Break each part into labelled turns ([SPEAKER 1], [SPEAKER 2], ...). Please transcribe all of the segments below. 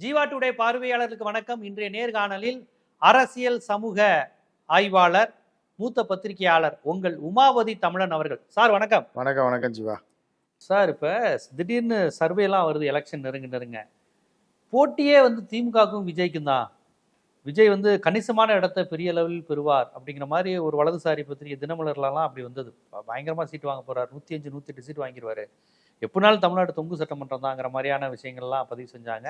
[SPEAKER 1] Jeeva today பார்வையாளர்களுக்கு வணக்கம். இன்றைய நேர்காணலில் அரசியல் சமூக ஆய்வாளர் மூத்த பத்திரிகையாளர் உங்கள் உமாவதி தமிழன் அவர்கள். சார் வணக்கம்.
[SPEAKER 2] வணக்கம் வணக்கம் ஜீவா.
[SPEAKER 1] சார் இப்போ திடீர்னு சர்வேலாம் வருது எலெக்ஷன் நெருங்க நெருங்க. போட்டியே வந்து திமுகவுக்கும் விஜய்க்கும் தான். விஜய் வந்து கணிசமான இடத்தை பெரிய லெவலில் பெறுவார் அப்படிங்கிற மாதிரி ஒரு வலதுசாரி பத்திரிகை தினமலர்லாம் அப்படி வந்தது. ப- பயங்கரமா சீட் வாங்க போறார். நூற்றி அஞ்சு நூற்றி எட்டு சீட் வாங்கிடுவாரு. எப்படினாலும் தமிழ்நாடு தொங்கு சட்டமன்றம் தாங்கிற மாதிரியான விஷயங்கள்லாம் பதிவு செஞ்சாங்க.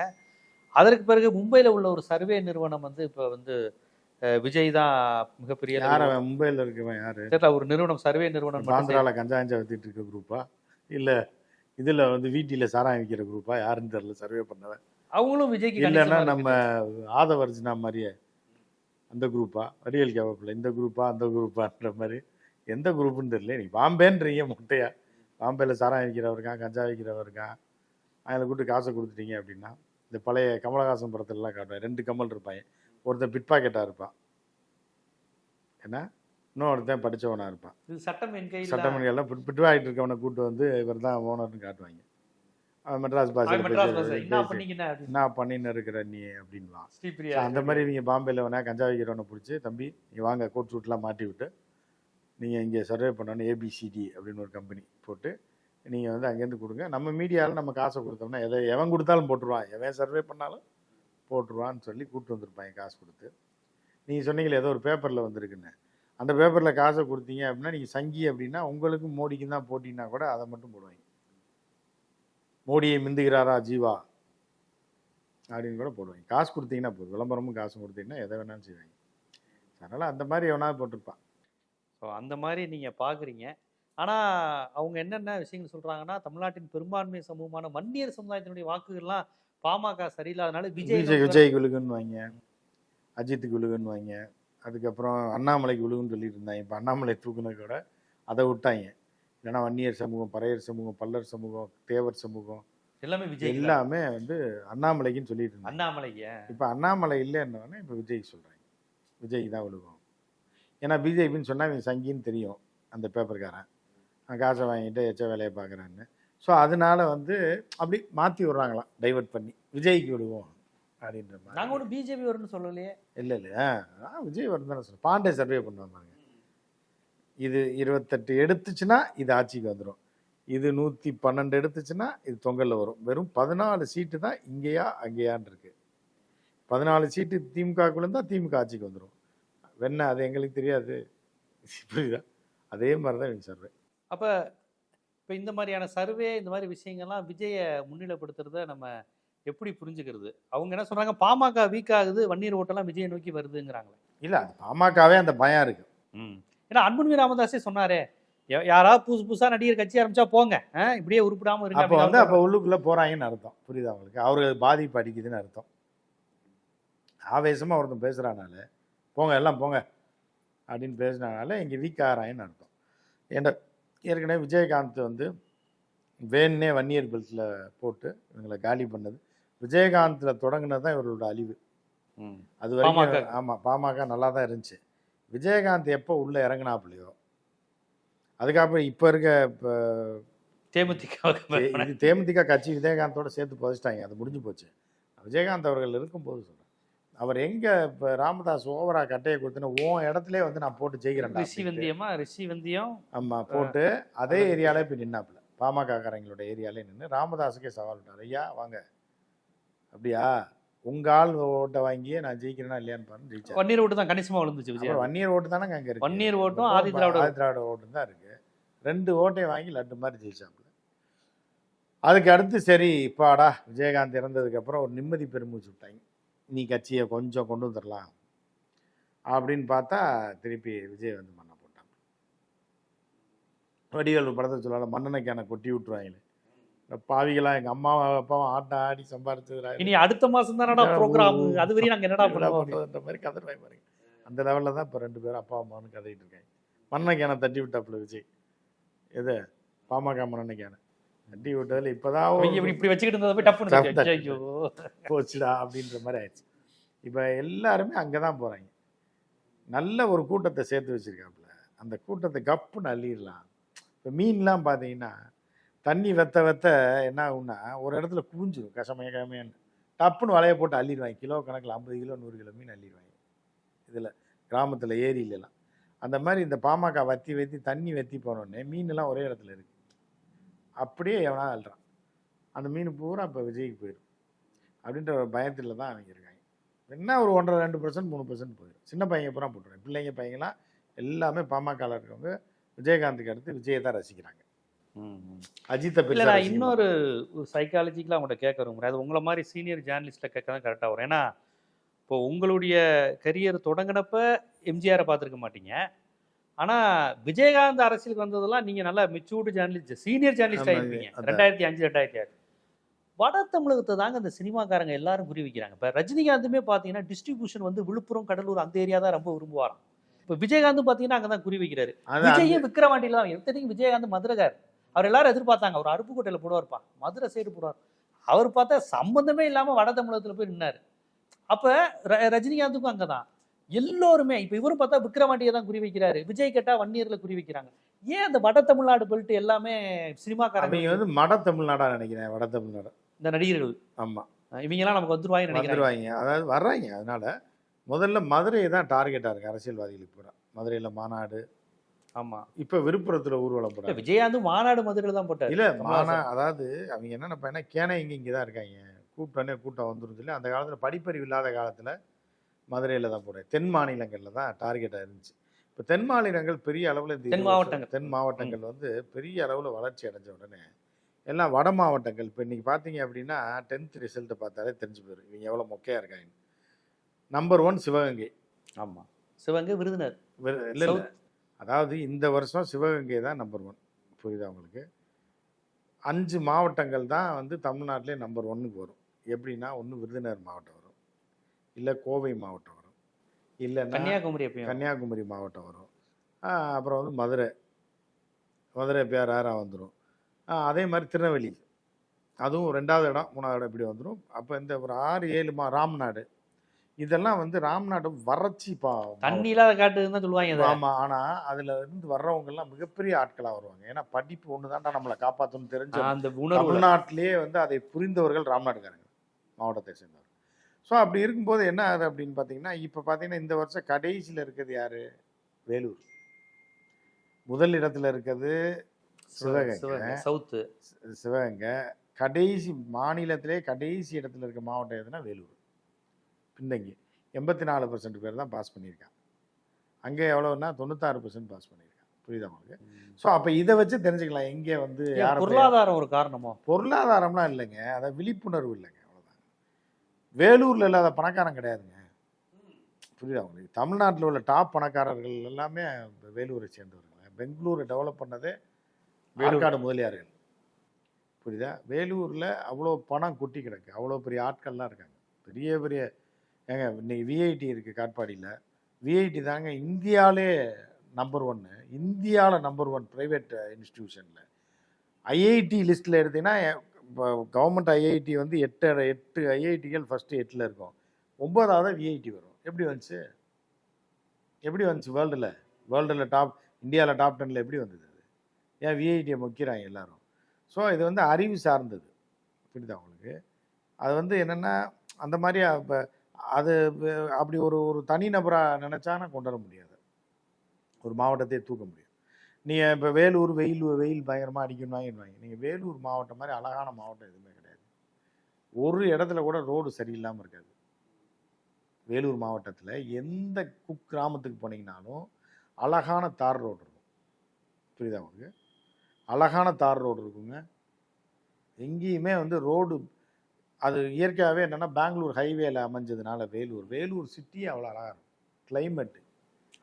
[SPEAKER 1] அதற்கு பிறகு மும்பையில் உள்ள ஒரு சர்வே நிறுவனம் வந்து இப்போ வந்து விஜய் தான் மிகப்பெரிய
[SPEAKER 2] மும்பையில் இருக்கவன் யாரு?
[SPEAKER 1] தெரியல, ஒரு நிறுவனம் சர்வே நிறுவனம்
[SPEAKER 2] ஆந்திரால கஞ்சா கஞ்சா வித்துட்டு இருக்க குரூப்பா இல்ல இதுல வந்து வீட்டில சாராயம் விற்கிற குரூப்பா யாருன்னு தெரியல சர்வே பண்ணவன்.
[SPEAKER 1] அவங்களும் விஜய்க்கு
[SPEAKER 2] இல்லைன்னா நம்ம ஆதவர்ஜினா மாதிரியே அந்த குரூப்பா வடிவேல் கேவப்பில் இந்த குரூப்பா அந்த குரூப்பான்ற மாதிரி. எந்த குரூப்புன்னு தெரியல நீ பாம்பேன்றீங்க முட்டையா? பாம்பேல சாராயம் விற்கிறவர் இருக்கான் கஞ்சா விற்கிறவர் இருக்கான். அதில் கூப்பிட்டு காசை கொடுத்துட்டீங்க அப்படின்னா இந்த பழைய கமலஹாசன் படத்துலலாம் காட்டுவேன். ரெண்டு கமல் இருப்பாங்க ஒருத்தன் பிட் பாக்கெட்டாக இருப்பான். என்ன? இன்னொருத்தன் படிச்சவனா இருப்பான்.
[SPEAKER 1] இது சட்டம் கையில்.
[SPEAKER 2] சட்டமன்றங்கள்லாம் பிட் பிட்வாகிட்டு இருக்கவனை கூட்டு வந்து இவர் தான் ஓனர்னு காட்டுவாங்க மெட்ராஸ் பாஷையில்
[SPEAKER 1] என்ன
[SPEAKER 2] பண்ணின்னு இருக்கிற நீ?
[SPEAKER 1] ஸ்ரீபிரியா
[SPEAKER 2] அந்த மாதிரி நீங்கள் பாம்பேல வேணா கஞ்சா வைக்கிறவனை பிடிச்சி தம்பி நீ வாங்க கோட் சூட்லாம் மாட்டி விட்டு நீங்கள் இங்கே சர்வே பண்ணணும் ஏபிசிடி அப்படின்னு ஒரு கம்பெனி போட்டு நீங்கள் வந்து அங்கேருந்து கொடுங்க. நம்ம மீடியாவில் நம்ம காசை கொடுத்தோம்னா எதை எவன் கொடுத்தாலும் போட்டுருவான். எவன் சர்வே பண்ணாலும் போட்டுருவான்னு சொல்லி கூப்பிட்டு வந்திருப்பாங்க காசு கொடுத்து. நீங்கள் சொன்னீங்களே ஏதோ ஒரு பேப்பரில் வந்திருக்குன்னு. அந்த பேப்பரில் காசை கொடுத்தீங்க அப்படின்னா நீங்கள் சங்கி அப்படின்னா உங்களுக்கும் மோடிக்கும் தான் போட்டிங்கன்னா கூட அதை மட்டும் போடுவாங்க. மோடியை மிந்துகிறாரா ஜீவா? அப்படின்னு கூட போடுவாங்க. காசு கொடுத்தீங்கன்னா போதும். விளம்பரமும் காசு கொடுத்தீங்கன்னா எதை வேணாலும் செய்வாங்க. அதனால் அந்த மாதிரி எவனாவது போட்டிருப்பான்.
[SPEAKER 1] ஸோ அந்த மாதிரி நீங்கள் பார்க்குறீங்க ஆனால் அவங்க என்னென்ன விஷயங்கள் சொல்கிறாங்கன்னா தமிழ்நாட்டின் பெரும்பான்மை சமூகமான வன்னியர் சமுதாயத்தினுடைய வாக்குகள்லாம் பாமக சரியில்லாதனால விஜய்
[SPEAKER 2] விஜய் விஜய்க்கு விழுகுன்னு வாங்க அஜித்துக்கு விழுகுன்னு வாங்க அதுக்கப்புறம் அண்ணாமலைக்கு விழுகுன்னு சொல்லிட்டு இருந்தாங்க இப்போ அண்ணாமலை தூக்குனது கூட அதை விட்டாங்க. இல்லைன்னா வன்னியர் சமூகம் பறையர் சமூகம் பல்லர் சமூகம் தேவர் சமூகம்
[SPEAKER 1] எல்லாமே விஜய்
[SPEAKER 2] எல்லாமே வந்து அண்ணாமலைக்குன்னு சொல்லிட்டு இருந்தாங்க
[SPEAKER 1] அண்ணாமலைய
[SPEAKER 2] இப்போ அண்ணாமலை இல்லைன்னொடனே இப்போ விஜய்க்கு சொல்கிறாங்க விஜய்க்கு தான் விழுகும். ஏன்னா பிஜேபின்னு சொன்னால் இவன் சங்கின்னு தெரியும் அந்த பேப்பர்காரன் காசை வாங்கிட்டு எச்ச வேலையை பார்க்குறான்னு. ஸோ அதனால வந்து அப்படி மாற்றி விட்றாங்களாம். டைவர்ட் பண்ணி விஜய்க்கு விடுவோம் அப்படின்ற மாதிரி.
[SPEAKER 1] நாங்கள் ஒன்றும் பிஜேபி வரும்னு சொல்லலையே.
[SPEAKER 2] இல்லை இல்லை. ஆ விஜய் வரும் தானே சொல்ல பாண்டே சர்வே பண்ணுவாங்க இது இருபத்தெட்டு எடுத்துச்சுன்னா இது ஆட்சிக்கு வந்துடும் இது நூற்றி பன்னெண்டு எடுத்துச்சுன்னா இது தொங்கலில் வரும். வெறும் பதினாலு சீட்டு தான் இங்கேயா அங்கேயான்னு இருக்கு. பதினாலு சீட்டு திமுகக்குள்ள இருந்தால் திமுக ஆட்சிக்கு வந்துடும் வெண்ண அது எங்களுக்கு தெரியாது. புரியுதா? அதே மாதிரி தான் இவங்க சர்வே
[SPEAKER 1] அப்போ இப்போ இந்த மாதிரியான சர்வே இந்த மாதிரி விஷயங்கள்லாம் விஜயை முன்னிலைப்படுத்துறத நம்ம எப்படி புரிஞ்சுக்கிறது? அவங்க என்ன சொல்கிறாங்க பாமக வீக் ஆகுது வன்னியர் ஓட்டெல்லாம் விஜயை நோக்கி வருதுங்கிறாங்களே.
[SPEAKER 2] இல்லை அது பாமகவே அந்த பயம் இருக்கு.
[SPEAKER 1] ஏன்னா அன்புமணி ராமதாஸே சொன்னாரே யாராவது புதுசு புதுசா நடிகர் கட்சி ஆரம்பிச்சா போங்க. இப்படியே உருப்பிடாம இருங்க.
[SPEAKER 2] அப்போ வந்து அப்போ உள்ளுக்குள்ளே போகிறாங்கன்னு அர்த்தம். புரியுதா அவங்களுக்கு அவருக்கு பாதிப்பு அடிக்குதுன்னு அர்த்தம். ஆவேசமாக ஒருத்தன் பேசுகிறானால போங்க எல்லாம் போங்க. அப்படின்னு பேசுனனால இங்கே வீக் ஆகிறாங்கன்னு அர்த்தம். ஏன்டா ஏற்கனவே விஜயகாந்த் வந்து வேணுனே வன்னியர் பெல்ட்டில் போட்டு இவங்களை காலி பண்ணது. விஜயகாந்தில் தொடங்கினது தான் இவர்களோட அழிவு. அது வரைக்கும். ஆமாம் பாமக நல்லா தான் இருந்துச்சு. விஜயகாந்த் எப்போ உள்ளே இறங்கினாப்புலையோ அதுக்கப்புறம் இப்போ இருக்க இப்போ
[SPEAKER 1] தேமுதிக
[SPEAKER 2] தேமுதிக கட்சி விஜயகாந்தோட சேர்த்து புதைச்சிட்டாங்க. அது முடிஞ்சு போச்சு. விஜயகாந்த் அவர்கள் இருக்கும்போது சொல்கிறேன் அவர் எங்கே இப்போ ராமதாஸ் ஓவரா கட்டையை கொடுத்துன்னு உன் இடத்துலயே வந்து நான் போட்டு ஜெயிக்கிறேன்
[SPEAKER 1] ரிஷி வந்தியமா ரிஷி வந்தியம்.
[SPEAKER 2] ஆமாம் போட்டு அதே ஏரியாலே போய் நின்னாப்புல. பாமக காரங்களோட ஏரியாலே நின்று ராமதாஸுக்கே சவால் விட்டார். ஐயா வாங்க. அப்படியா? உங்க ஆள் ஓட்டை வாங்கியே நான் ஜெயிக்கிறேனா இல்லையான்னு பாருங்க ஜெயிச்சார்.
[SPEAKER 1] வன்னியர் ஓட்டு தான் கணிசமா விழுந்துச்சு விஜய்.
[SPEAKER 2] வன்னியர் ஓட்டு தானே அங்கே இருக்கு.
[SPEAKER 1] வன்னியர் ஓட்டும் ஆதி திராவிட
[SPEAKER 2] ஆதி திராவிட ஓட்டும் தான் இருக்கு. ரெண்டு ஓட்டையும் வாங்கி லட்டு மாதிரி ஜெயிச்சாப்புல. அதுக்கு அடுத்து சரி இப்பாடா விஜயகாந்த் இறந்ததுக்கு அப்புறம் ஒரு நிம்மதி பெருமூச்சு விட்டாங்க. நீ கட்சியை கொஞ்சம் கொண்டு வந்துடலாம் அப்படின்னு பார்த்தா திருப்பி விஜய் வந்து மண்ணை போட்டான். வடிவேல் படத்தை சொல்லல மண்ணெண்ணைக்கான கொட்டி விட்டுருவாங்களே. பாவிகளா எங்க அம்மாவும் அப்பாவும் ஆட்டம் ஆடி சம்பாரிச்சதுடா.
[SPEAKER 1] இனி அடுத்த மாசம் தானடா ப்ரோக்ராம் அது வரையும் நாங்க என்னடா
[SPEAKER 2] பண்றதுன்ற மாதிரி கதறாய் பாருங்க. அந்த லெவலில் தான் இப்போ ரெண்டு பேரும் அப்பா அம்மான்னு கதையிட்டு இருக்காங்க. மண்ணெண்ணெய்க்கான தட்டி விட்டாப்புல விஜய். எது? பாமக மண்ணெண்ணெய்க்கான தட்டி விட்டதில் இப்போதான்
[SPEAKER 1] இப்படி வச்சுக்கிட்டு இருந்ததை
[SPEAKER 2] டப்பு போச்சுடா அப்படின்ற மாதிரி ஆயிடுச்சு. இப்போ எல்லாருமே அங்கே தான் போகிறாங்க நல்ல ஒரு கூட்டத்தை சேர்த்து வச்சிருக்காப்புல. அந்த கூட்டத்தை கப்புன்னு அள்ளிடலாம். இப்போ மீன்லாம் பார்த்தீங்கன்னா தண்ணி வெத்த வெத்த என்ன ஆகும்னா ஒரு இடத்துல குவிஞ்சிரும் கசமைய கமையான்னு டப்புன்னு வலையை போட்டு அள்ளிடுவாங்க. கிலோ கணக்கில் ஐம்பது கிலோ நூறு கிலோ மீன் அள்ளிடுவாங்க. இதில் கிராமத்தில் ஏரியிலலாம். அந்த மாதிரி இந்த பாமக வத்தி வத்தி தண்ணி வத்தி போனோடனே மீன்லாம் ஒரே இடத்துல இருக்கு. அப்படியே எவனா அள்ளுறான் அந்த மீன் பூரா இப்போ விஜய்க்கு போயிடும். அப்படின்ற ஒரு பயத்தில் தான் அவங்க இருக்காங்க. என்ன ஒரு ஒன்றரை ரெண்டு பர்சன்ட் மூணு பர்சன்ட் போயிடும். சின்ன பையங்க பூரா போட்டுருவாங்க பிள்ளைங்க பையங்களாம் எல்லாமே பாமகவில் இருக்கவங்க விஜயகாந்துக்கு அடுத்து விஜயை தான் ரசிக்கிறாங்க. அஜித்தை
[SPEAKER 1] இல்ல நான் இன்னொரு சைக்காலஜிக்கலாக உங்கள்கிட்ட கேட்க விரும்புகிறேன் அது உங்களை மாதிரி சீனியர் ஜேர்னலிஸ்ட்டில் கேட்க தான் கரெக்டாக வரும். ஏன்னா இப்போ உங்களுடைய கரியர் தொடங்கினப்ப எம்ஜிஆரை பார்த்துருக்க மாட்டீங்க. ஆனா விஜயகாந்த் அரசியலுக்கு வந்ததெல்லாம் நீங்க நல்லா மெச்சூர்டு ஜேர்னலிஸ்ட் சீனியர் ஜேர்னலிஸ்ட்
[SPEAKER 2] ஆமா,
[SPEAKER 1] ஆயிருப்பீங்க.
[SPEAKER 2] அதான்.
[SPEAKER 1] ரெண்டாயிரத்தி அஞ்சு ரெண்டாயிரத்தி ஆறு. வட தமிழகத்தை தாங்க இந்த சினிமாக்காரங்க எல்லாரும் குறி வைக்கிறாங்க இப்போ ரஜினிகாந்துமே பார்த்தீங்கன்னா டிஸ்ட்ரிபியூஷன் வந்து விழுப்புரம் கடலூர் அந்த ஏரியா தான் ரொம்ப விரும்புவாராம். இப்போ விஜயகாந்தும் பார்த்தீங்கன்னா அங்கே தான் குறி வைக்கிறாரு விஜயும் விக்கிரவாண்டியில தான் எத்தனைக்கும் விஜயகாந்த் மதுரைக்கார் அவர் எல்லாரும் எதிர்பார்த்தாங்க அவர் அருப்புக்கோட்டையில போடுவார்ப்பா. மதுரை சைடு போடுவார். அவர் பார்த்தா சம்பந்தமே இல்லாம வட தமிழகத்துல போய் நின்னாரு. அப்ப ர- ரஜினிகாந்துக்கும் அங்கதான். எல்லோருமே இப்ப இவரும் பார்த்தா விக்கிரவாண்டியை தான் குறி வைக்கிறாரு விஜய் கேட்டா வன்னியர்ல குறி வைக்கிறாங்க ஏன் அந்த வட தமிழ்நாடு பெல்ட் எல்லாமே சினிமாக்காரங்க
[SPEAKER 2] வந்து மட தமிழ்நாடா நினைக்கிறேன் வட தமிழ்நாடு.
[SPEAKER 1] இந்த நடிகர்கள்.
[SPEAKER 2] ஆமா.
[SPEAKER 1] இவங்க எல்லாம் நமக்கு வந்துருவாங்கன்னு நினைக்கிறாங்க
[SPEAKER 2] வந்துருவாங்க. அதாவது வர்றாங்க. அதனால முதல்ல மதுரையை தான் டார்கெட்டாக இருக்கு அரசியல்வாதிகளுக்கு பூரா. மதுரையில் மாநாடு.
[SPEAKER 1] ஆமா.
[SPEAKER 2] இப்போ விழுப்புரத்தில் ஊர்வலம் போறாங்க
[SPEAKER 1] விஜயகாந்து மாநாடு மதுரையில தான் போட்டார்.
[SPEAKER 2] இல்ல. மாநா அதாவது அவங்க என்ன நினைப்பாங்கன்னா கேனை இங்கே இங்கே தான் இருக்காங்க கூப்பிட்டோன்னே கூட்டம் வந்துரும் சொல்லி அந்த காலத்தில் படிப்பறிவு இல்லாத காலத்தில் மதுரையில் தான் போடுறேன் தென் மாநிலங்களில் தான் டார்கெட்டாக இருந்துச்சு. இப்போ தென் மாநிலங்கள் பெரிய அளவில்
[SPEAKER 1] தென் மாவட்டங்கள்.
[SPEAKER 2] தென் மாவட்டங்கள் வந்து பெரிய அளவில் வளர்ச்சி அடைஞ்ச உடனே எல்லாம் வட மாவட்டங்கள். இப்போ இன்னைக்கு பார்த்தீங்க அப்படின்னா டென்த் ரிசல்ட்டை பார்த்தாலே தெரிஞ்சு போயிடும் இவங்க எவ்வளோ மொக்கையாக இருக்காங்க நம்பர் ஒன் சிவகங்கை.
[SPEAKER 1] ஆமா. சிவகங்கை விருதுநர்
[SPEAKER 2] இல்ல இல்ல. அதாவது இந்த வருஷம் சிவகங்கை தான் நம்பர் ஒன் புரியுதா உங்களுக்கு? அஞ்சு மாவட்டங்கள் தான் வந்து தமிழ்நாட்டிலே நம்பர் ஒன்னுக்கு வரும். எப்படின்னா ஒன்று விருதுநகர் மாவட்டம் வரும் இல்லை கோவை மாவட்டம் வரும். இல்லைன்னா
[SPEAKER 1] கன்னியாகுமரி
[SPEAKER 2] கன்னியாகுமரி மாவட்டம் வரும். அப்புறம் வந்து மதுரை. மதுரை பேராரா வந்துடும் அதே மாதிரி திருநெல்வேலி. அதுவும் ரெண்டாவது இடம் மூணாவது இடம் இப்படி வந்துடும் அப்போ இந்த ஒரு ஆறு ஏழு மா ராம்நாடு. இதெல்லாம் வந்து ராம்நாடு வறட்சி பா
[SPEAKER 1] தண்ணி இல்லாத காட்டுன்னு தான் சொல்லுவாங்க அதை.
[SPEAKER 2] ஆமா ஆனா அதுல இருந்து வர்றவங்க எல்லாம் மிகப்பெரிய ஆட்களா வருவாங்க. ஏன்னா படிப்பு ஒண்ணுதான்டா நம்மளை காப்பாத்தணும்னு தெரிஞ்ச
[SPEAKER 1] அந்த உணர்வு
[SPEAKER 2] தமிழ்நாட்டிலேயே வந்து அதை புரிந்தவர்கள் ராம்நாடுக்காரங்க மாவட்டத்தை சேர்ந்தவர் ஸோ அப்படி இருக்கும்போது என்ன ஆகுது அப்படின்னு பார்த்தீங்கன்னா இப்போ பார்த்தீங்கன்னா இந்த வருஷம் கடைசியில் இருக்கிறது யாரு? வேலூர். முதல் இடத்துல இருக்கிறது சிவகங்கை.
[SPEAKER 1] சவுத்து.
[SPEAKER 2] சிவகங்கை. கடைசி மாநிலத்திலே கடைசி இடத்துல இருக்க மாவட்டம் எதுனா வேலூர். பின்தங்கி. எண்பத்தி நாலு பர்சன்ட் பேர் தான் பாஸ் பண்ணியிருக்காங்க. அங்கே எவ்வளோன்னா தொண்ணூத்தாறு பர்சன்ட் பாஸ் பண்ணியிருக்காங்க. புரியுதா உங்களுக்கு? ஸோ அப்போ இதை வச்சு தெரிஞ்சுக்கலாம் எங்கே வந்து
[SPEAKER 1] பொருளாதாரம் ஒரு காரணமோ?
[SPEAKER 2] பொருளாதாரம்லாம் இல்லைங்க. அதாவது விழிப்புணர்வு இல்லைங்க. வேலூரில் இல்லாத பணக்காரன் கிடையாதுங்க. புரியுதா உங்களுக்கு? தமிழ்நாட்டில் உள்ள டாப் பணக்காரர்கள் எல்லாமே வேலூரை சேர்ந்தவர்கள் பெங்களூரை டெவலப் பண்ணதே வேலுக்காடு முதலியார்கள். புரியுதா? வேலூரில் அவ்வளோ பணம் கொட்டி கிடக்கு. அவ்வளோ பெரிய ஆட்கள்லாம் இருக்காங்க. பெரிய பெரிய ஏங்க இன்னைக்கு விஐடி இருக்குது காட்பாடியில். விஐடி தாங்க இந்தியாவிலே நம்பர் ஒன்று இந்தியாவில் நம்பர் ஒன் ப்ரைவேட் இன்ஸ்டிடியூஷனில் ஐஐடி லிஸ்ட்டில் எடுத்தீங்கன்னா இப்போ கவர்மெண்ட் ஐஐடி வந்து எட்டு எட்டு ஐஐடிகள் ஃபஸ்ட்டு எட்டில் இருக்கும். ஒம்பதாவது விஐடி வரும். எப்படி வந்துச்சு? எப்படி வந்துச்சு வேர்ல்டில் வேர்ல்டில் டாப் இந்தியாவில் டாப் டெனில் எப்படி வந்தது அது? ஏன் விஐடியை முக்கிறாங்க எல்லாரும்? ஸோ இது வந்து அறிவு சார்ந்தது. புரியுதா அவங்களுக்கு அது வந்து என்னென்னா அந்த மாதிரி இப்போ அது அப்படி ஒரு ஒரு தனி நபராக நினச்சானா கொண்டு வர முடியாது. ஒரு மாவட்டத்தையே தூக்க முடியும் நீங்கள் இப்போ வேலூர் வெயில் வெயில் பயங்கரமாக அடிக்கணும் நீங்கள் வேலூர் மாவட்டம் மாதிரி அழகான மாவட்டம் எதுவுமே கிடையாது. ஒரு இடத்துல கூட ரோடு சரியில்லாமல் இருக்காது. வேலூர் மாவட்டத்தில் எந்த குக் கிராமத்துக்கு போனீங்கனாலும் அழகான தார் ரோடு இருக்கும். புரியுதா உங்களுக்கு? அழகான தார் ரோடு இருக்குங்க. எங்கேயுமே வந்து ரோடு அது இயற்கையாகவே என்னென்னா பெங்களூர் ஹைவேல அமைஞ்சதுனால வேலூர். வேலூர் சிட்டி அவ்வளோ அழகாக இருக்கும். கிளைமேட்டு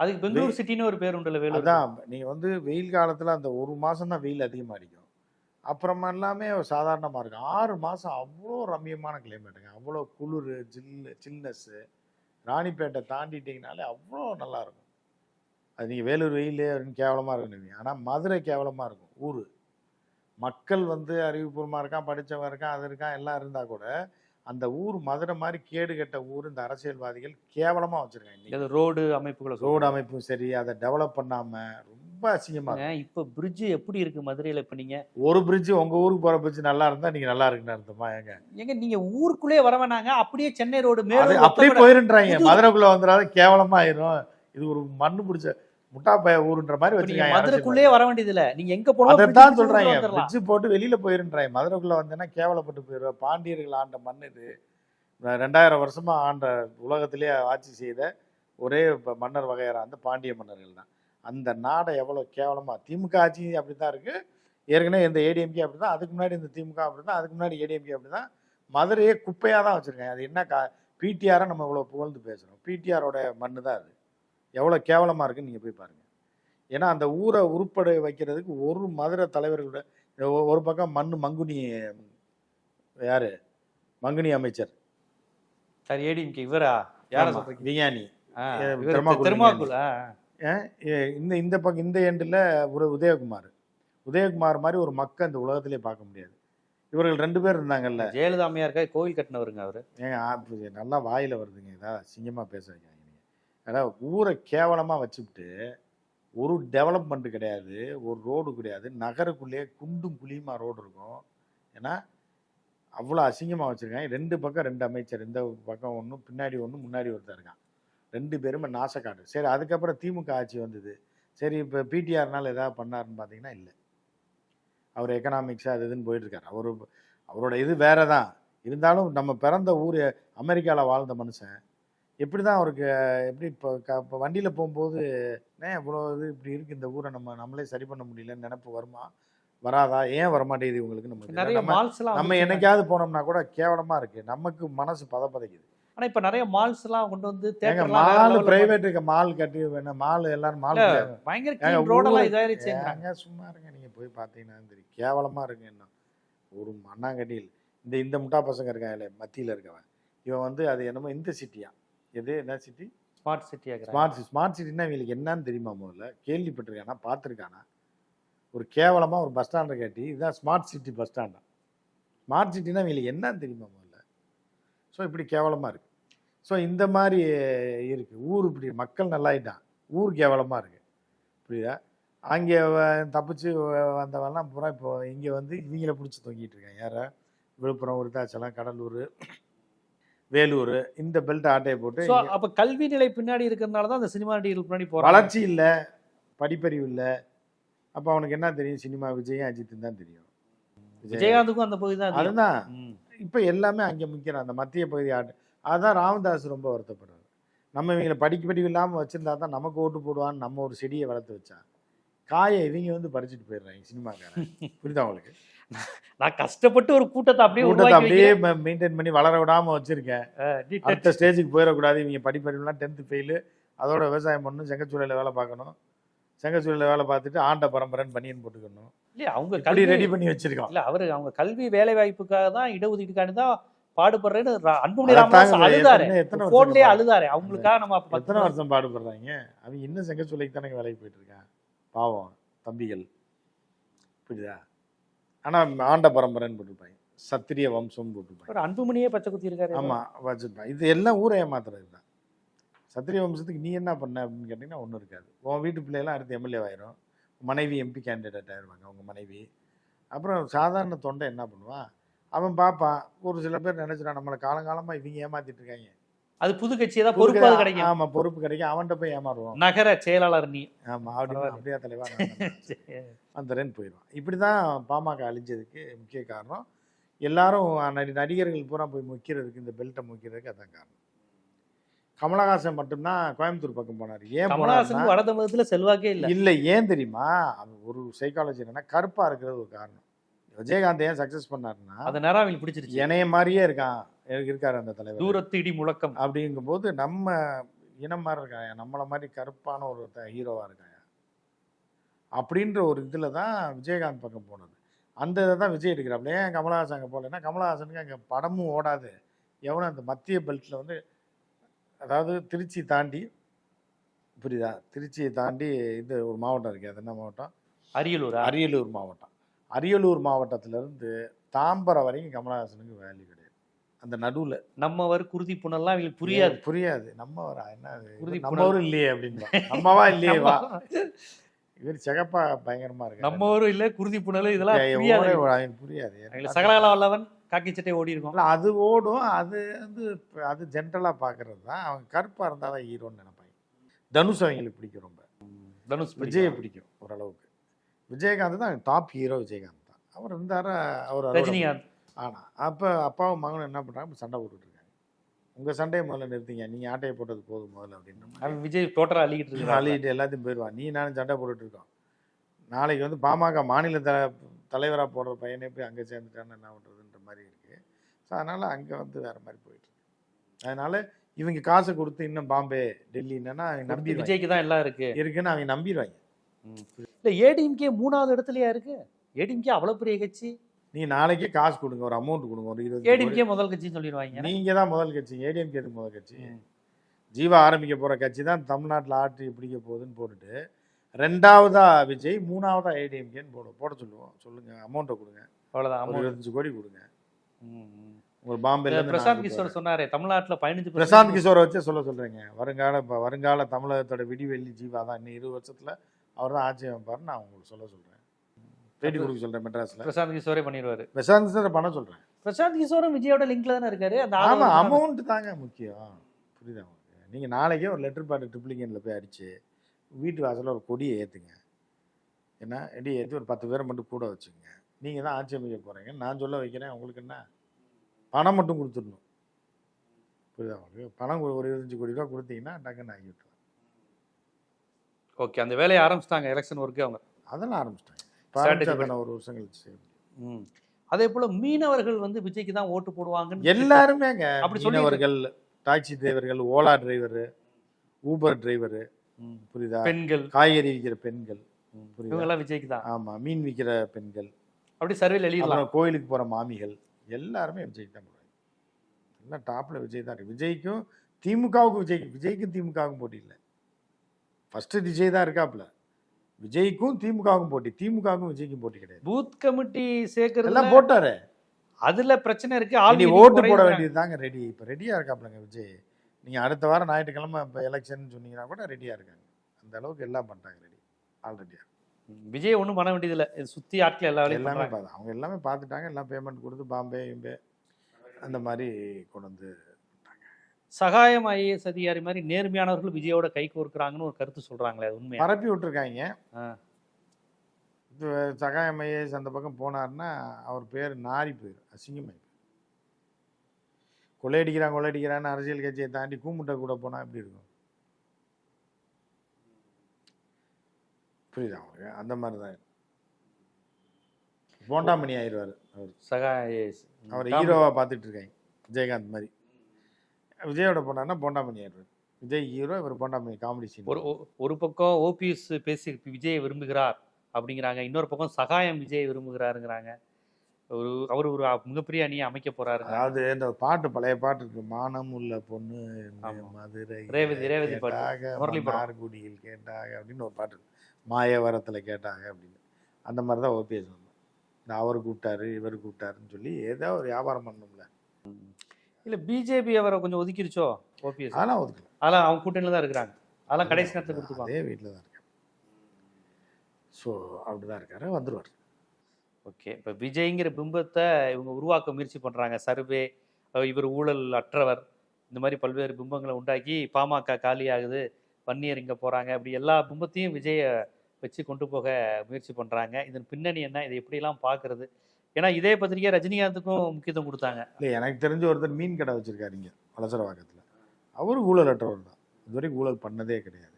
[SPEAKER 1] அதுக்கு பெங்களூர் சிட்டின்னு ஒரு பேர் உண்டுல வேலூர்
[SPEAKER 2] அதான் நீங்கள் வந்து வெயில் காலத்தில் அந்த ஒரு மாதம் தான் வெயில் அதிகமாக அடிக்கும் அப்புறமா எல்லாமே சாதாரணமாக இருக்கும். ஆறு மாதம் அவ்வளோ ரம்மியமான கிளைமேட்டுங்க அவ்வளோ குளிர் ஜில்லு சில்னஸ்ஸு ராணிப்பேட்டை தாண்டிட்டிங்கனாலே அவ்வளோ நல்லா இருக்கும் அது நீங்கள் வேலூர் வெயில் கேவலமாக இருக்குன்னு ஆனால் மதுரை கேவலமாக இருக்கும் ஊர். மக்கள் வந்து அறிவுபூர்வமாக இருக்கான் படித்தவன் இருக்கான் அது இருக்கான் எல்லாம் இருந்தால் கூட அந்த ஊர் மதுரை மாதிரி கேடு கெட்ட ஊர் இந்த அரசியல்வாதிகள் கேவலமாக வச்சுருக்காங்க
[SPEAKER 1] ரோடு அமைப்புகளை
[SPEAKER 2] ரோடு அமைப்பும் சரி அதை டெவலப் பண்ணாமல் ரொம்ப ரொம்ப அசிங்கமா இருக்கும்.
[SPEAKER 1] ஏங்க, இப்ப பிரிட்ஜ் எப்படி இருக்கு மதுரையில இப்ப நீங்க?
[SPEAKER 2] ஒரு பிரிட்ஜ் உங்க ஊருக்கு போற பிரிட்ஜ் நல்லா இருந்தா நீங்க நல்லா இருக்குன்னு அர்த்தமா ஏங்க?
[SPEAKER 1] எங்க நீங்க ஊருக்குள்ளே வர வேணாங்க அப்படியே சென்னை ரோடு மேலும்
[SPEAKER 2] அப்படியே போயிருன்றாங்க. மதுரைக்குள்ள வந்துடாத கேவலமா ஆயிரும் இது ஒரு மண்ணு பிடிச்ச முட்டா பய ஊருன்ற மாதிரி வச்சிருக்காங்க
[SPEAKER 1] மதுரைக்குள்ளே வர வேண்டியது இல்ல நீங்க எங்க போனாலும் bridge
[SPEAKER 2] சொல்றாங்க. பிரிட்ஜ் போட்டு வெளியில போயிருன்றாங்க மதுரைக்குள்ள வந்தேன்னா கேவலப்பட்டு போயிருவா பாண்டியர்கள் ஆண்ட மண் இது. ரெண்டாயிரம் வருஷமா ஆண்ட உலகத்திலேயே ஆட்சி செய்த ஒரே மன்னர் வகையறா அந்த பாண்டிய மன்னர்கள் தான். அந்த நாடை எவ்வளவு கேவலமா திமுக ஆட்சி அப்படித்தான் இருக்கு. ஏற்கனவே இந்த ஏடிஎம்கே அப்படிதான் அதுக்கு முன்னாடி இந்த திமுக அப்படிதான் அதுக்கு முன்னாடி ஏடிஎம்கே அப்படிதான் மதுரையே குப்பையா தான் வச்சிருக்காங்க அது என்ன கா பிடிஆரை நம்ம இவ்வளவு புகழ்ந்து பேசுறோம். பிடிஆரோட மண்ணு தான் அது. எவ்வளவு கேவலமா இருக்குன்னு நீங்க போய் பாருங்க. ஏன்னா அந்த ஊரை உருப்பட வைக்கிறதுக்கு ஒரு மதுரை தலைவர்களோட ஒரு பக்கம் மண்ணு மங்குனி யாரு? மங்குனி அமைச்சர்.
[SPEAKER 1] சரி ஏடிஎம்கே இவரா? யார
[SPEAKER 2] விஞ்ஞானி. தெர்மாக்குள் இந்த இந்த பக்கம் இந்த எண்டில் ஒரு உதயகுமார். உதயகுமார் மாதிரி ஒரு மக்க இந்த உலகத்திலே பார்க்க முடியாது. இவர்கள் ரெண்டு பேர் இருந்தாங்கல்ல.
[SPEAKER 1] ஜெயலலிதா அம்மையாருக்கா கோவில் கட்டினவருங்க அவரு.
[SPEAKER 2] ஏங்க நல்லா வாயில வருதுங்க இதா சிங்கமா பேச வைக்காங்க நீங்க அதாவது ஊரை கேவலமாக வச்சுக்கிட்டு ஒரு டெவலப்மெண்ட்டு கிடையாது ஒரு ரோடு கிடையாது நகருக்குள்ளேயே குண்டும் குழியுமா ரோடு இருக்கும். ஏன்னா அவ்வளோ அசிங்கமாக வச்சுருக்காங்க. ரெண்டு பக்கம் ரெண்டு அமைச்சர் இந்த பக்கம் ஒன்று பின்னாடி ஒன்று முன்னாடி ஒருத்தர் இருக்கான். ரெண்டு பேருமே நாசக்காடு சரி அதுக்கப்புறம் திமுக ஆட்சி வந்தது. சரி இப்போ பிடிஆர்னால் எதாவது பண்ணாருன்னு பார்த்தீங்கன்னா இல்லை. அவர் எக்கனாமிக்ஸ் அது இதுன்னு போயிட்டுருக்கார். அவர் அவரோட இது வேறு தான் இருந்தாலும் நம்ம பிறந்த ஊர் அமெரிக்காவில் வாழ்ந்த மனுஷன் எப்படி தான் அவருக்கு எப்படி இப்போ இப்போ வண்டியில் போகும்போது ஏன் இவ்வளோ இது இப்படி இருக்கு இந்த ஊரை? நம்ம நம்மளே சரி பண்ண முடியலன்னு நினப்பு வருமா? வராதா? ஏன் வரமாட்டேங்குது
[SPEAKER 1] நிறைய
[SPEAKER 2] நம்ம நம்ம. என்னைக்காவது போனோம்னா கூட கேவலமா இருக்கு. நமக்கு மனசு பதப்பதைக்குது.
[SPEAKER 1] ஆனா இப்ப நிறைய மால்ஸ் எல்லாம் கொண்டு வந்து
[SPEAKER 2] மால் பிரைவேட் இருக்க மால் கட்டி வேணா மால் எல்லாரும் மால்
[SPEAKER 1] பயங்கர இதாயிருச்சுங்கிறாங்க.
[SPEAKER 2] ஏங்க சும்மா இருங்க. நீங்க போய் பார்த்தீங்கன்னா தெரியும் கேவலமா இருக்கு என்ன? ஒரு மண்ணாங்கட்டியில். இந்த இந்த முட்டா பசங்க இருக்காங்கல்ல மத்தியில இருக்கவன். இவன் வந்து அது என்னமோ இந்த சிட்டியா எது என்ன சிட்டி
[SPEAKER 1] ஸ்மார்ட் சிட்டி ஆகுறாங்க
[SPEAKER 2] ஸ்மார்ட் ஸ்மார்ட் சிட்டினா இவங்களுக்கு என்னன்னு தெரியுமா முதல்ல? கேள்விப்பட்டிருக்கானா. பார்த்துருக்கானா ஒரு கேவலமா ஒரு பஸ் ஸ்டாண்டை கட்டி இதுதான் ஸ்மார்ட் சிட்டி பஸ் ஸ்டாண்டா ஸ்மார்ட் சிட்டினா இவங்களுக்கு என்னன்னு தெரியுமா முதல்ல? ஸோ இப்படி கேவலமா இருக்கு. ஸோ இந்த மாதிரி இருக்கு. ஊர் இப்படி மக்கள் நல்லாயிட்டான். ஊர் கேவலமா இருக்கு. புரியுதா? அங்கே தப்பிச்சு வந்தவெல்லாம் பூரா இப்போ இங்கே வந்து இவங்கள பிடிச்சி தொங்கிட்டு இருக்காங்க. யார? விழுப்புரம் விருத்தாச்சலம் கடலூர் வேலூர் இந்த பெல்ட் ஆட்டையை போட்டு
[SPEAKER 1] அப்ப கல்வி நிலை பின்னாடி இருக்கிறதுனால தான் அந்த சினிமா நடிகர்கள் பின்னாடி போறாங்க.
[SPEAKER 2] வளர்ச்சி இல்லை படிப்பறிவு இல்லை. அப்போ அவனுக்கு என்ன தெரியும்? சினிமா விஜயும் அஜித்தும் தான் தெரியும். விஜய்.
[SPEAKER 1] விஜயகாந்துக்கும் அந்த பகுதி தான்.
[SPEAKER 2] அதுதான். இப்போ எல்லாமே அங்கே முக்கியம். அந்த மத்திய பகுதி ஆட்டு. அதுதான் ராமதாஸ் ரொம்ப வருத்தப்படுறாரு. நம்ம இவங்களை படிக்க படிப்பு இல்லாமல் வச்சிருந்தா தான் நமக்கு ஓட்டு போடுவான்னு நம்ம ஒரு செடியை வளர்த்து வச்சா காயை இவங்க வந்து பறிச்சுட்டு போயிடுறாங்க சினிமாக்காரன். புரியுதா உங்களுக்கு?
[SPEAKER 1] நான் கஷ்டப்பட்டு ஒரு கூட்டத்தை அப்படியே
[SPEAKER 2] கூட்டத்தை அப்படியே. மெயின்டைன் பண்ணி வளர விடாம வச்சிருக்கேன். அடுத்த ஸ்டேஜுக்கு போயிடக்கூடாது இவங்க படிப்பறிவுலாம் டென்த்து ஃபெயிலு அதோட விவசாயம் பண்ணணும் செங்கச்சூளையில் வேலை பார்க்கணும். செங்கச்சூளையில் வேலை பார்த்துட்டு ஆண்ட பரம்பரைன்னு பனியன் போட்டுக்கணும்.
[SPEAKER 1] இல்ல அவங்க கல்வி
[SPEAKER 2] ரெடி பண்ணி வச்சிருக்கோம்.
[SPEAKER 1] இல்ல அவரு அவங்க கல்வி வேலை வாய்ப்புக்காக தான் இடஒதுக்கீடுக்காண்டி தான் பாடுபடுறேன்னு அன்புமணி ராமதாஸ் அழுதாரு. அழுதாரு. அவங்களுக்காக நம்ம
[SPEAKER 2] எத்தனை வருஷம் பாடுபடுறாங்க? அவங்க இன்னும் செங்கச்சூளைக்கு தானே வேலைக்கு போயிட்டு இருக்கான் பாவம் தம்பிகள். புரியுதா? ஆனா ஆண்ட பரம்பரைன்னு போட்டிருப்பாங்க. சத்திரிய வம்சம் போட்டிருப்பாங்க.
[SPEAKER 1] ஒரு அன்புமணியே பச்சை குத்தி இருக்காரு.
[SPEAKER 2] ஆமா வச்சிருப்பான் இது எல்லாம் ஊரை ஏமாத்துறது தான். சத்திரிய வம்சத்துக்கு நீ என்ன பண்ண அப்படின்னு கேட்டிங்கன்னா ஒன்றும் இருக்காது. உன் வீட்டு பிள்ளையெல்லாம் அடுத்து எம்எல்ஏ ஆயிரும். மனைவி எம்பி கேண்டிடேட் ஆயிடுவாங்க அவங்க மனைவி. அப்புறம் சாதாரண தொண்டை என்ன பண்ணுவான் அவன் பார்ப்பான் ஒரு சில பேர் நினைச்சிடான் நம்மளை காலங்காலமா இவங்க ஏமாத்திட்டு இருக்காங்க.
[SPEAKER 1] அது புது கட்சியை தான் பொறுப்பு அது கிடைக்கும்.
[SPEAKER 2] ஆமா பொறுப்பு கிடைக்கும். அவன்கிட்ட போய் ஏமாறுவோம்.
[SPEAKER 1] நகர செயலாளர் நீ.
[SPEAKER 2] ஆமா அப்படின்னு. அப்படியே தலைவா நான் வந்துறேன்னு போயிடுவான் இப்படிதான் பாமக அழிஞ்சதுக்கு முக்கிய காரணம் எல்லாரும் நடி நடிகர்கள் பூரா போய் முக்கிறதுக்கு இந்த பெல்ட்டை முக்கிறதுக்கு அதான் காரணம். கமலஹாசன் மட்டும்தான் கோயம்புத்தூர் பக்கம் போனார். ஏன்
[SPEAKER 1] கமலஹாசன் வட தமிழகத்துல செல்வாக்கே இல்ல.
[SPEAKER 2] இல்லை ஏன் தெரியுமா? ஒரு சைக்காலஜி என்னன்னா கருப்பா இருக்கிறது ஒரு காரணம். விஜயகாந்த் ஏன் சக்சஸ் பண்ணாருன்னா
[SPEAKER 1] அந்த நேரம் பிடிச்சிருச்சு.
[SPEAKER 2] என்னைய மாதிரியே இருக்கான். இருக்காரு அந்த தலைவர்.
[SPEAKER 1] தூரத்து இடி முழக்கம்.
[SPEAKER 2] அப்படிங்கும்போது நம்ம இனம் மாதிரி இருக்காங்க நம்மளை மாதிரி கருப்பான ஒரு ஹீரோவா இருக்காங்க அப்படின்ற ஒரு இதில் தான் விஜயகாந்த் பக்கம் போனது. அந்த இதை தான் விஜய் எடுக்கிறாப்புல ஏன் கமலஹாசன் அங்கே போகலன்னா கமலஹாசனுக்கு அங்கே படமும் ஓடாது. எவனும் அந்த மத்திய பெல்ட்டில் வந்து அதாவது திருச்சி தாண்டி புரியுதா? திருச்சியை தாண்டி இது ஒரு மாவட்டம் இருக்கு. அது என்ன மாவட்டம்?
[SPEAKER 1] அரியலூரா?
[SPEAKER 2] அரியலூர் மாவட்டம். அரியலூர் மாவட்டத்திலேருந்து தாம்பரம் வரைக்கும் கமலஹாசனுக்கு வேல்யூ அந்த நடுவில்.
[SPEAKER 1] நம்மவர் குருதி புனல்லாம் இவங்களுக்கு புரியாது.
[SPEAKER 2] புரியாது. நம்ம வரா என்ன நம்ம
[SPEAKER 1] புனல்.
[SPEAKER 2] ஊரும் இல்லையே அப்படின்னு நம்மவா இல்லையே? வா. இவர் சிகப்பா பயங்கரமா இருக்கு
[SPEAKER 1] நம்ம ஊரும் இல்ல குருதி புனல் இதெல்லாம் புரியாது
[SPEAKER 2] புரியாது. புரியாது
[SPEAKER 1] எங்களுக்கு சகலகலா வல்லவன் காக்கி சட்டை ஓடி இருக்கும்.
[SPEAKER 2] இல்ல, அது ஓடும். அது வந்து அது ஜென்ரலா பாக்குறது தான். அவங்க கருப்பா இருந்தா தான் ஹீரோன்னு நினைப்பாங்க. தனுஷ் அவங்களுக்கு பிடிக்கும் ரொம்ப.
[SPEAKER 1] தனுஷ்
[SPEAKER 2] விஜயை பிடிக்கும் ஓரளவுக்கு. விஜயகாந்த் தான் டாப் ஹீரோ விஜயகாந்த் தான். அவர் இருந்தாரா அவர்
[SPEAKER 1] ரஜினிகாந்த்.
[SPEAKER 2] ஆனா அப்ப அப்பாவும் மகனும் என்ன பண்றாங்க? இப்ப சண்டை போட்டுட்டு இருக்காங்க. உங்க சண்டையை முதல்ல நிறுத்திங்க. நீங்க ஆட்டையை போட்டது போதும் முதல்ல அப்படின்னு
[SPEAKER 1] அவன் விஜய் டோட்டலா அள்ளிக்கிட்டு இருக்காரு
[SPEAKER 2] அள்ளிட்டு எல்லாத்தையும் போயிடுவான் நீ நானும் சண்டை போட்டுட்டு இருக்கோம். நாளைக்கு வந்து பாமக மாநில த தலைவராக போடுற பையனே போய் அங்கே சேர்ந்துட்டான்னு என்ன பண்ணுறதுன்ற மாதிரி இருக்கு. ஸோ அதனால அங்கே வந்து வேற மாதிரி போயிட்டு அதனால இவங்க காசை கொடுத்து இன்னும் பாம்பே டெல்லி என்னன்னா அவங்க நம்பிடுவாங்க.
[SPEAKER 1] விஜய்க்கு தான் எல்லாம் இருக்கு.
[SPEAKER 2] இருக்குன்னு அவங்க நம்பிடுவாங்க.
[SPEAKER 1] இல்ல ஏடிஎம்கே மூணாவது இடத்துலயா இருக்கு? ஏடிஎம்கே அவ்வளவு பெரிய கட்சி.
[SPEAKER 2] நீ நாளைக்கே காசு கொடுங்க ஒரு அமௌண்ட் கொடுங்க ஒரு இருபது.
[SPEAKER 1] ஏடிஎம்கே முதல் கட்சின்னு சொல்லிடுவாங்க
[SPEAKER 2] நீங்க தான் முதல் கட்சி ஏடிஎம்கே முதல் கட்சி. ஜீவா ஆரம்பிக்க போற கட்சி தான் தமிழ்நாட்டில் ஆட்டி பிடிக்க போகுதுன்னு போட்டுட்டு ரெண்டாவதா விஜய் மூணாவதா ஏடிஎம்கேன்னு போட போட சொல்லுவோம் சொல்லுங்க அமௌண்ட்டை கொடுங்க
[SPEAKER 1] amount.
[SPEAKER 2] இருபத்தஞ்சு கோடி கொடுங்க. ஒரு இருந்து
[SPEAKER 1] பிரசாந்த் கிஷோர் சொன்னாரே தமிழ்நாட்டுல பதினஞ்சு
[SPEAKER 2] பேர். பிரசாந்த் கிஷோரை வச்சே சொல்ல சொல்றேங்க வருங்கால வருங்கால தமிழகத்தோட விடிவெள்ளி ஜீவா தான் இன்னும் இருபது வருஷத்துல அவர் தான் ஆட்சி அமைப்பாருன்னு நான் உங்களுக்கு சொல்ல சொல்றேன் பேட்டி கொடுக்க சொல்றேன் மெட்ராஸ்ல.
[SPEAKER 1] பிரசாந்த் கிஷோரே பண்ணிடுவாரு.
[SPEAKER 2] பிரசாந்த் கிஷோரை பண்ண சொல்றேன்.
[SPEAKER 1] பிரசாந்த் கிஷோரும் விஜயோட லிங்க்ல தானே இருக்காரு. அந்த
[SPEAKER 2] ஆமா
[SPEAKER 1] ஆதரவு
[SPEAKER 2] அமௌண்ட் தாங்க முக்கியம். புரியுதா உங்களுக்கு? நீங்க நாளைக்கே ஒரு லெட்டர் பேட் ட்ரிப்ளிகேன்ல போய் அடிச்சு வீட்டு வாசல்ல ஒரு கொடியை ஏத்துங்க. என்ன எடி ஏற்றி ஒரு பத்து பேரை மட்டும் கூட வச்சுங்க. நீங்க தான் ஆட்சி அமைக்க போறீங்க. நான் சொல்ல வைக்கிறேன் உங்களுக்கு என்ன? பணம் மட்டும் கொடுத்துடணும். புரியுதா உங்களுக்கு? பணம் ஒரு இருபத்தஞ்சு கோடி ரூபா கொடுத்தீங்கன்னா டக்குன்னு ஆகி விட்டுலாம்
[SPEAKER 1] ஓகே அந்த வேலையை ஆரம்பிச்சிட்டாங்க எலெக்ஷன் ஒர்க்கு அவங்க.
[SPEAKER 2] அதெல்லாம் ஆரம்பிச்சிட்டாங்க. ஒரு வருஷம் கழிச்சு.
[SPEAKER 1] ம். அதே போல மீனவர்கள் வந்து விஜய்க்கு தான் ஓட்டு போடுவாங்கன்னு
[SPEAKER 2] எல்லாருமேங்க.
[SPEAKER 1] அப்படி
[SPEAKER 2] மீனவர்கள் டாக்ஸி டிரைவர்கள் ஓலா டிரைவர் ஊபர் டிரைவர். புரியுதா?
[SPEAKER 1] பெண்கள்.
[SPEAKER 2] காய்கறி விற்கிற பெண்கள்.
[SPEAKER 1] ம்.
[SPEAKER 2] புரியுதா?
[SPEAKER 1] இவங்க எல்லாம் விஜய்க்கு தான்.
[SPEAKER 2] ஆமா மீன் விற்கிற பெண்கள்.
[SPEAKER 1] அப்படி சர்வேல
[SPEAKER 2] அப்புறம் கோயிலுக்கு போற மாமிகள். எல்லாருமே விஜய் தான் போடுறாங்க எல்லாம் டாப்ல விஜய் தான் இருக்கு. விஜய்க்கும் திமுகவுக்கும் விஜய் விஜய்க்கும் திமுகவுக்கும் போட்டி இல்லை. ஃபர்ஸ்ட் விஜய் தான் இருக்காப்ல விஜய்க்கும் திமுகவுக்கும் போட்டி. திமுகவுக்கும் விஜய்க்கும் போட்டி கிடையாது.
[SPEAKER 1] பூத் கமிட்டி சேர்க்கறதுல
[SPEAKER 2] எல்லாம் போட்டாரு.
[SPEAKER 1] அதுல பிரச்சனை இருக்கு. ஆல்ரெடி
[SPEAKER 2] ஓட்டு போட வேண்டியது தாங்க ரெடி. இப்போ ரெடியா இருக்காப்லங்க விஜய். நீங்க அடுத்த வாரம் ஞாயிற்றுக்கிழமை இப்போ எலெக்ஷன் சொன்னீங்கன்னா கூட ரெடியா இருக்காங்க. அந்த அளவுக்கு எல்லாம் பண்ணிட்டாங்க ரெடி. ஆல்ரெடியா.
[SPEAKER 1] விஜய் ஒண்ணும் பண்ண வேண்டியது இல்ல இது சுத்தி ஆட்கள் எல்லா வேலையும்
[SPEAKER 2] எல்லாமே. பார்த்து அவங்க எல்லாமே பார்த்துட்டாங்க. எல்லாம் பேமெண்ட் கொடுத்து பாம்பே இம்பே அந்த மாதிரி கொண்டு வந்து
[SPEAKER 1] சகாயம் ஐஏஎஸ் அதிகாரி மாதிரி நேர்மையானவர்கள் விஜயோட கை கோர்க்குறாங்கன்னு ஒரு கருத்து சொல்றாங்களே அது உண்மையா?
[SPEAKER 2] பரப்பி விட்டுருக்காங்க. சகாயம் ஐஏஎஸ் அந்த பக்கம் போனாருன்னா அவர் பேர் நாரி போயிடும் அசிங்கமாய் கொள்ளையடிக்கிறான் கொள்ளையடிக்கிறான்னு அரசியல் கட்சியை தாண்டி கூமுட்டை கூட போனால் எப்படி இருக்கும்? புரியுதா அவங்களுக்கு அந்த மாதிரி தான் போண்டாமணி ஆயிடுவார் அவர்.
[SPEAKER 1] சகா
[SPEAKER 2] அவர் ஹீரோவாக பார்த்துட்டு இருக்காங்க. விஜயகாந்த் மாதிரி. விஜயோட போனார்னா போண்டாமணி ஆயிடுவார். விஜய் ஹீரோ இவர் போண்டாமணி காமெடி சீன்
[SPEAKER 1] ஒரு ஒரு பக்கம் ஓபிஎஸ் பேசி விஜயை விரும்புகிறார் அப்படிங்கிறாங்க. இன்னொரு பக்கம் சகாயம் விஜய் விரும்புகிறாருங்கிறாங்க. ஒரு அவர் ஒரு மிகப்பெரிய அணியை அமைக்க போறாருங்க.
[SPEAKER 2] அதாவது இந்த பாட்டு பழைய பாட்டு இருக்கு. மானம் உள்ள பொண்ணு. மதுரை
[SPEAKER 1] ரேவதி, ரேவதி பாட்டு.
[SPEAKER 2] மன்னார்குடியில் கேட்டாக அப்படின்னு ஒரு பாட்டு மாயவரத்துல கேட்டாங்க அப்படின்னு. அந்த மாதிரி தான் ஓபிஎஸ் வந்தோம் இந்த அவர் கூப்பிட்டாரு இவர் கூப்பிட்டாருன்னு சொல்லி ஏதோ ஒரு வியாபாரம் பண்ணணும்ல
[SPEAKER 1] இல்ல பிஜேபி அவரை கொஞ்சம் ஒதுக்கிருச்சோ ஓபிஎஸ்
[SPEAKER 2] அதெல்லாம் ஒதுக்கல.
[SPEAKER 1] அதெல்லாம் அவங்க கூட்டணியில தான் இருக்கிறாங்க. அதெல்லாம் கடைசி நேரத்தில் கொடுத்துப்பாங்க
[SPEAKER 2] அதே வீட்டில் தான் இருக்காரு ஸோ அப்படிதான் இருக்காரு வந்துருவார்.
[SPEAKER 1] ஓகே இப்போ விஜய்ங்கிற பிம்பத்தை இவங்க உருவாக்க முயற்சி பண்றாங்க. சர்வே இவர் ஊழல் அற்றவர். இந்த மாதிரி பல்வேறு பிம்பங்களை உண்டாக்கி பாமக காலியாகுது வன்னியர் இங்க போறாங்க. அப்படி எல்லா பிம்பத்தையும் விஜயை வச்சு கொண்டு போக முயற்சி பண்றாங்க. இதன் பின்னணி என்ன? இதை எப்படிலாம் பார்க்கிறது? ஏன்னா இதே பத்திரிக்கை ரஜினிகாந்துக்கும் முக்கியத்துவம் கொடுத்தாங்க.
[SPEAKER 2] இல்லை எனக்கு தெரிஞ்ச ஒருத்தர் மீன் கடை வச்சிருக்காரு இங்கே வலசரவாக்கத்தில் அவரு ஊழலற்றவர் தான். இதுவரைக்கும் ஊழல் பண்ணதே கிடையாது.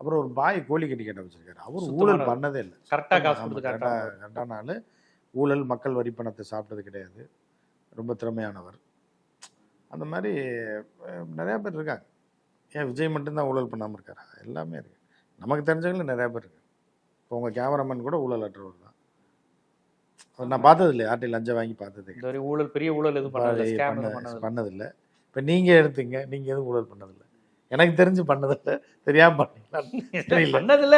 [SPEAKER 2] அப்புறம் ஒரு பாய் கோழிக்கட்டி கடை வச்சிருக்காரு. அவர் ஊழல். பண்ணதே இல்லை.
[SPEAKER 1] கரெக்டா காசு
[SPEAKER 2] ஆமா,
[SPEAKER 1] கொடுத்து
[SPEAKER 2] கரெக்டா
[SPEAKER 1] கரெக்டா
[SPEAKER 2] கரெக்டான ஆளு ஊழல் மக்கள் வரி பணத்தை சாப்பிட்டது கிடையாது. ரொம்ப திறமையானவர். அந்த மாதிரி நிறைய பேர் இருக்காங்க. ஏன் விஜய் மட்டும்தான் ஊழல் பண்ணாமல் இருக்காரா? எல்லாமே இருக்கு. நமக்கு தெரிஞ்சவங்களும் நிறைய பேர் இருக்கு. இப்போ உங்கள் கேமராமேன் கூட ஊழல் அற்றவர் நான் பார்த்தது இல்லை யார்ட்டையும் லஞ்சம் வாங்கி பார்த்தது
[SPEAKER 1] மாதிரி ஊழல் பெரிய ஊழல் எதுவும் பண்ணல. ஸ்கேம் எதுவும்
[SPEAKER 2] பண்ண
[SPEAKER 1] பண்ணது
[SPEAKER 2] பண்ணதில்லை. இப்போ நீங்கள் எடுத்தீங்க நீங்கள் எதுவும் ஊழல் பண்ணதில்லை. எனக்கு தெரிஞ்சு பண்ணதில்லை. தெரியாமல் பண்ணீங்களா தெரியல.
[SPEAKER 1] பண்ணதில்ல.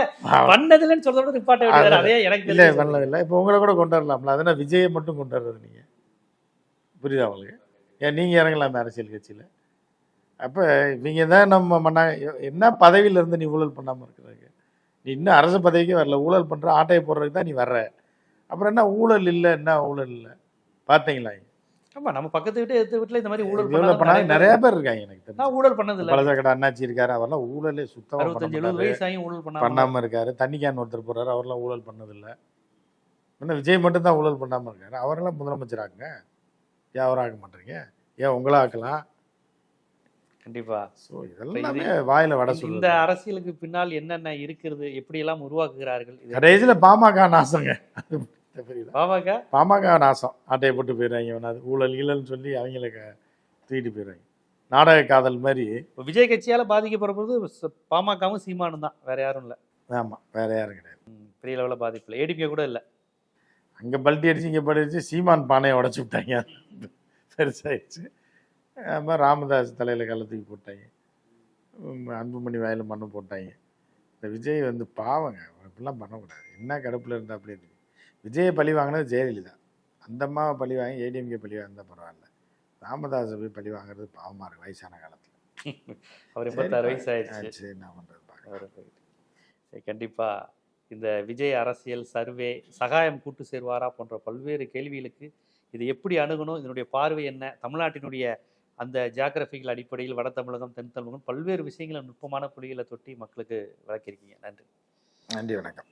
[SPEAKER 1] பண்ணதில்லைன்னு சொல்றத விட நிப்பாட்ட வேண்டியது அதே எனக்கு
[SPEAKER 2] இல்லை
[SPEAKER 1] தெரிஞ்சு
[SPEAKER 2] பண்ணதில்லை. இப்போ உங்களை கூட கொண்டு வரலாம்ல. அதனால் விஜயை மட்டும் கொண்டு வர்றது நீங்கள் புரியுதா உங்களுக்கு? ஏன் நீங்கள் இறங்கலாமே அரசியல் கட்சியில்? அப்போ இவங்க தான் நம்ம பண்ணாங்க என்ன பதவியில இருந்து நீ ஊழல் பண்ணாமல் இருக்கிறாங்க? நீ இன்னும் அரசு பதவிக்கே வரல. ஊழல் பண்ற ஆட்டையை போடுறதுக்கு தான் நீ வர்ற. அப்புறம் என்ன ஊழல் இல்லை என்ன ஊழல் இல்லை? பார்த்தீங்களா
[SPEAKER 1] ஆமா நம்ம பக்கத்து வீட்டு எதிர்த்து வீட்டுல இந்த மாதிரி ஊழல்
[SPEAKER 2] ஊழல் பண்ணாத நிறைய பேர் இருக்காங்க எனக்கு
[SPEAKER 1] நான் ஊழல் பண்ணது இல்ல
[SPEAKER 2] பலசக்கடை அண்ணாச்சி இருக்காரு அவர்லாம் ஊழலே சுத்தமா பண்ண
[SPEAKER 1] அறுபத்தஞ்சு எழுபது. வயசாயும் ஊழல் பண்ணாம
[SPEAKER 2] பண்ணாம இருக்காரு. தண்ணி கேன் ஒருத்தர் போறாரு அவர்லாம் ஊழல் பண்ணதில்லை. இன்னும் விஜய் மட்டும் தான் ஊழல் பண்ணாம இருக்காரு. அவரெல்லாம் முதலமைச்சர் ஆக்குங்க. ஏன் அவரை ஆக்க மாட்டீங்க? ஏன் உங்களா ஆக்கலாம்?
[SPEAKER 1] கண்டிப்பா.
[SPEAKER 2] ஸோ இதெல்லாமே வாயில வட
[SPEAKER 1] இந்த
[SPEAKER 2] சொல்லுது
[SPEAKER 1] அரசியலுக்கு பின்னால் என்னென்ன இருக்கிறது எப்படி எல்லாம் உருவாக்குகிறார்கள்
[SPEAKER 2] கடைசியில பாமக நாசங்க அது புரியுதா
[SPEAKER 1] பாமக?
[SPEAKER 2] பாமக நாசம். ஆட்டையை போட்டு போயிடுறாங்க வேணாது ஊழல் ஈழல்னு சொல்லி அவங்கள தூக்கிட்டு போயிடுறாங்க. நாடக காதல் மாதிரி.
[SPEAKER 1] இப்ப விஜய் கட்சியால பாதிக்கப்படுறது பாமகவும் சீமானும் தான். வேற யாரும் இல்ல.
[SPEAKER 2] ஆமா. வேற யாரும் கிடையாது.
[SPEAKER 1] பெரிய லெவலில் பாதிப்பு இல்லை. ஏடிபிகே கூட இல்ல.
[SPEAKER 2] அங்க பல்ட்டி அடிச்சு இங்க பல்ட்டி அடிச்சு சீமான் பானையை உடச்சு விட்டாங்க. பெருசாயிடுச்சு. அப்புறம் ராமதாஸ் தலையில கள்ள தூக்கி போட்டாங்க. அன்புமணி வாயில மண்ணு போட்டாங்க. இந்த விஜய் வந்து பாவங்க. இப்படிலாம் பண்ணக்கூடாது. என்ன கடுப்புல இருந்தா அப்படியே இருக்கு? விஜயை பழி வாங்கினது ஜெயலலிதா. அந்த அம்மாவை பழி வாங்கி ஏடிஎம்கே பழி வாங்கினா பரவாயில்ல. ராமதாஸை போய் பழி வாங்குறது பாவமா இருக்கு வயசான காலத்துல.
[SPEAKER 1] அவர் எண்பத்தாறு வயசு ஆயிடுச்சு.
[SPEAKER 2] என்ன பண்றது பாக்கலாம்.
[SPEAKER 1] அவரு போயிட்டு. சரி, கண்டிப்பா. இந்த விஜய் அரசியல் சர்வே சகாயம் கூட்டு சேர்வாரா போன்ற பல்வேறு கேள்விகளுக்கு இது எப்படி அணுகணும் இதனுடைய பார்வை என்ன தமிழ்நாட்டினுடைய அந்த ஜியாகிரபிக்கல் அடிப்படையில் வட தமிழகம் தென் தமிழகம் பல்வேறு விஷயங்களை நுட்பமான புள்ளிகளை தொட்டி மக்களுக்கு விளக்கியிருக்கீங்க. நன்றி.
[SPEAKER 2] நன்றி வணக்கம்.